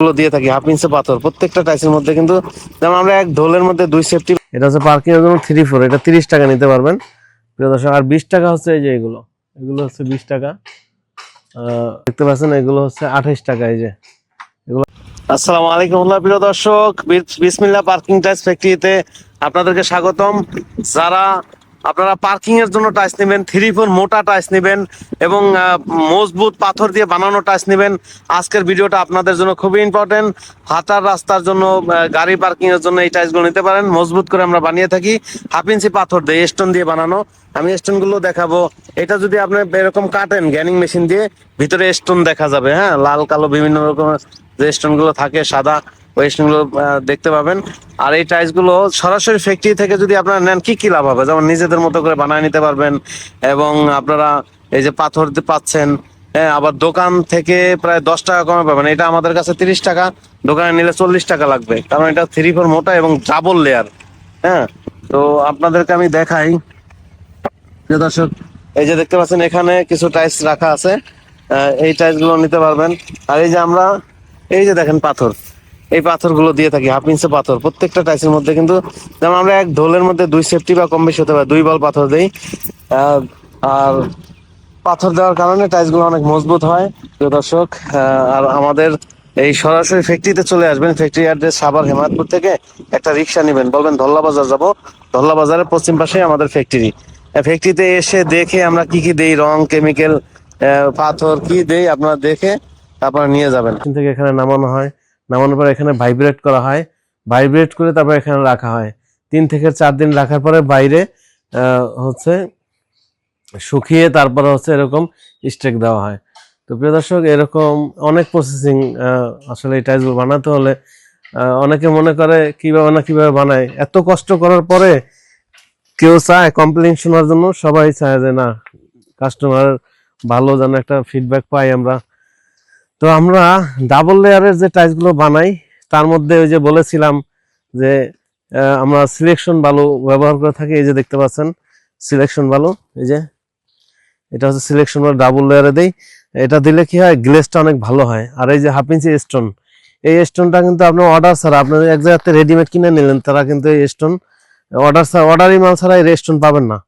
গুলো দিয়ে থাকি হাফ ইঞ্চে পাথর। প্রত্যেকটা টাইসের মধ্যে কিন্তু যেমন আমরা এক ঢোলের মধ্যে দুই সেফটি এটা হচ্ছে পার্কিং এর জন্য থ্রি ফোর এটা তিরিশ টাকা নিতে পারবেন। প্রিয় দর্শক আর বিশ টাকা হচ্ছে এই যে এগুলো। এগুলো হচ্ছে বিশ টাকা। দেখতে পাচ্ছেন এগুলো হচ্ছে আঠাইশ টাকা এই যে। এগুলো আসসালামু আলাইকুম প্রিয় দর্শক। বিস- বিসমিল্লাহ পার্কিং টাইস ফ্যাক্টরিতে আপনাদেরকে স্বাগতম। যারা আপনারা পার্কিং এর জন্য টাইস নেবেন থ্রি ফোর মোটা টাইস নেবেন এবং মজবুত পাথর দিয়ে বানানো টাইস নেবেন। আজকের ভিডিওটা আপনাদের জন্য খুবই ইম্পর্টেন্ট হাতার রাস্তার জন্য গাড়ি পার্কিং এর জন্য এই টাইসগুলো নিতে পারেন। মজবুত করে আমরা বানিয়ে থাকি। হাফ ইঞ্চি পাথর দিয়ে স্টোন দিয়ে বানানো। আমি স্টোনগুলো দেখাবো। এটা যদি আপনি এরকম কাটেন গ্যানিং মেশিন দিয়ে, ভিতরে স্টোন দেখা যাবে হ্যাঁ? লাল, কালো, বিভিন্ন রকমের যে স্টোনগুলো থাকে, সাদা ওই স্টোনগুলো আহ, দেখতে পাবেন। আর এই টাইলসগুলো সরাসরি ফ্যাক্টরি থেকে যদি আপনারা নেন কি কি লাভ হবে? যেমন নিজেদের মতো করে বানায় নিতে পারবেন এবং আপনারা এই যে পাথর পাচ্ছেন হ্যাঁ আবার দোকান থেকে প্রায় দশ টাকা কমে পাবেন। এটা আমাদের কাছে তিরিশ টাকা দোকানে নিলে চল্লিশ টাকা লাগবে। কারণ এটা থ্রি ফোর মোটা এবং ডাবল লেয়ার হ্যাঁ। তো আপনাদেরকে আমি দেখাই। প্রিয় দর্শক এই যে দেখতে পাচ্ছেন এখানে কিছু টাইলস রাখা আছে। এই টাইলসগুলো নিতে পারবেন। আর এই যে আমরা এই যে দেখেন পাথর। এই পাথরগুলো দিয়ে থাকি হাফ ইঞ্চে পাথর। প্রত্যেকটা টাইলসের মধ্যে কিন্তু যেমন আমরা এক ঢোলের মধ্যে দুই সেফটি বা কম বেশি হতে পারে, দুই বল পাথর দিই। আর পাথর দেওয়ার কারণে টাইলসগুলো অনেক মজবুত হয়। দর্শক আর আমাদের এই সরাসরি ফ্যাক্টরিতে চলে আসবেন। ফ্যাক্টরি অ্যাড্রেস সাবার হেমায়তপুর থেকে একটা রিক্সা নেবেন। বলবেন, ধল্লা বাজার যাব। ধল্লা বাজারের পশ্চিম পাশে আমাদের ফ্যাক্টরি ফ্যাক্টরিতে এসে দেখে আমরা কি কি দেই, রং কেমিক্যাল পাথর কি দেই, আপনারা দেখে তারপরে নিয়ে যাবেন। থেকে এখানে নামানো হয়। নামানোর পর এখানে ভাইব্রেট করা হয়। ভাইব্রেট করে তারপর এখানে রাখা হয়। তিন থেকে চার দিন রাখার পরে বাইরে হচ্ছে শুকিয়ে তারপরে হচ্ছে এরকম স্টেক দেওয়া হয়। তো প্রিয় দর্শক, এরকম অনেক প্রসেসিং আসলে এই টাইলসগুলো বানাতে হলে অনেকে মনে করে কীভাবে না কীভাবে বানায়। এত কষ্ট করার পরে কেউ চায় কমপ্লেন শোনার জন্য, সবাই চায় যে না কাস্টমার ভালো যেন একটা ফিডব্যাক পাই আমরা। তো আমরা ডাবল লেয়ারের যে টাইলসগুলো বানাই, তার মধ্যে ওই যে বলেছিলাম যে আমরা সিলেকশন বালু ব্যবহার করে থাকি, এই যে দেখতে পাচ্ছেন সিলেকশন বালু, এই যে, এটা হচ্ছে সিলেকশন বালু ডাবল লেয়ারে দেই। এটা দিলে কি হয় গ্লেসটা অনেক ভালো হয়। আর এই যে হাফ ইঞ্চি স্টোন এই স্টোনটা কিন্তু আপনার অর্ডার ছাড়া আপনার এক জায়গাতে রেডিমেড কিনে নিলেন, তারা কিন্তু এই স্টোন অর্ডার ছাড়া অর্ডারই মাল ছাড়া এই স্টোন পাবেন না।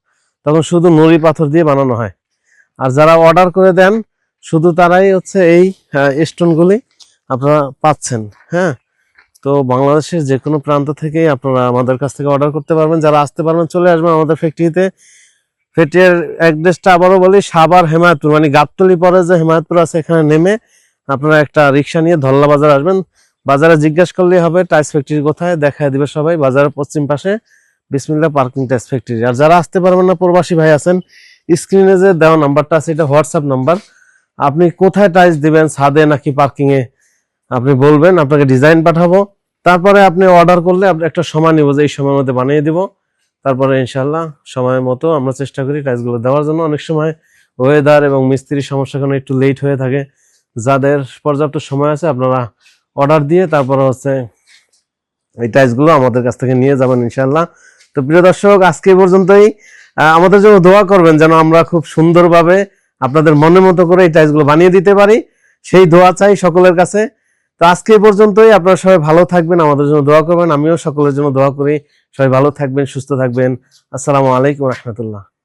তখন শুধু নুড়ি পাথর দিয়ে বানানো হয়। আর যারা অর্ডার করে দেন শুধু তারাই হচ্ছে এই স্টোনগুলি আপনারা পাচ্ছেন হ্যাঁ? তো বাংলাদেশের যে কোনো প্রান্ত থেকেই আপনারা আমাদের কাছ থেকে অর্ডার করতে পারবেন। যারা আসতে পারবেন, চলে আসবেন আমাদের ফ্যাক্টরিতে ফ্যাক্টরির অ্যাড্রেসটা আবারও বলি, সাভার হেমায়তপুর মানে গাবতলি পরে যে হেমায়তপুর আছে, এখানে নেমে আপনারা একটা রিক্সা নিয়ে ধল্লা বাজার আসবেন। বাজারে জিজ্ঞাসা করলেই হবে টাইস ফ্যাক্টরি কোথায়? দেখায় দিবে সবাই, বাজারের পশ্চিম পাশে বিসমিল্লা পার্কিং টাইস ফ্যাক্টরি আর যারা আসতে পারবেন না, প্রবাসী ভাই আছেন স্ক্রিনে যে দেওয়া নাম্বারটা আছে, এটা হোয়াটসঅ্যাপ নাম্বার আপনি কোথায় টাইস দিবেন? ছাদে নাকি পার্কিং এ? আপনি বলবেন, আপনাকে ডিজাইন পাঠাবো। তারপরে আপনি অর্ডার করলে একটা সময় নিব যে এই সময়ের মধ্যে বানিয়ে দিব। তারপরে ইনশাল্লাহ সময় মতো আমরা চেষ্টা করি টাইলসগুলো দেওয়ার জন্য। অনেক সময় ওয়েদার এবং মিস্ত্রির সমস্যার কারণে একটু লেট হয়ে থাকে। যাদের পর্যাপ্ত সময় আছে আপনারা অর্ডার দিয়ে তারপরে হচ্ছে এই টাইলসগুলো আমাদের কাছ থেকে নিয়ে যাবেন ইনশাল্লাহ তো প্রিয় দর্শক, আজকে পর্যন্তই। আমাদের জন্য দোয়া করবেন যেন আমরা খুব সুন্দরভাবে আপনাদের মনের মতো করে এই টাইলসগুলো বানিয়ে দিতে পারি। সেই দোয়া চাই সকলের কাছে। তো আজকে পর্যন্তই। আপনারা সবাই ভালো থাকবেন, আমাদের জন্য দোয়া করবেন। আমিও সকলের জন্য দোয়া করি। সবাই ভালো থাকবেন, সুস্থ থাকবেন। আসসালামু আলাইকুম রহমতুল্লাহ।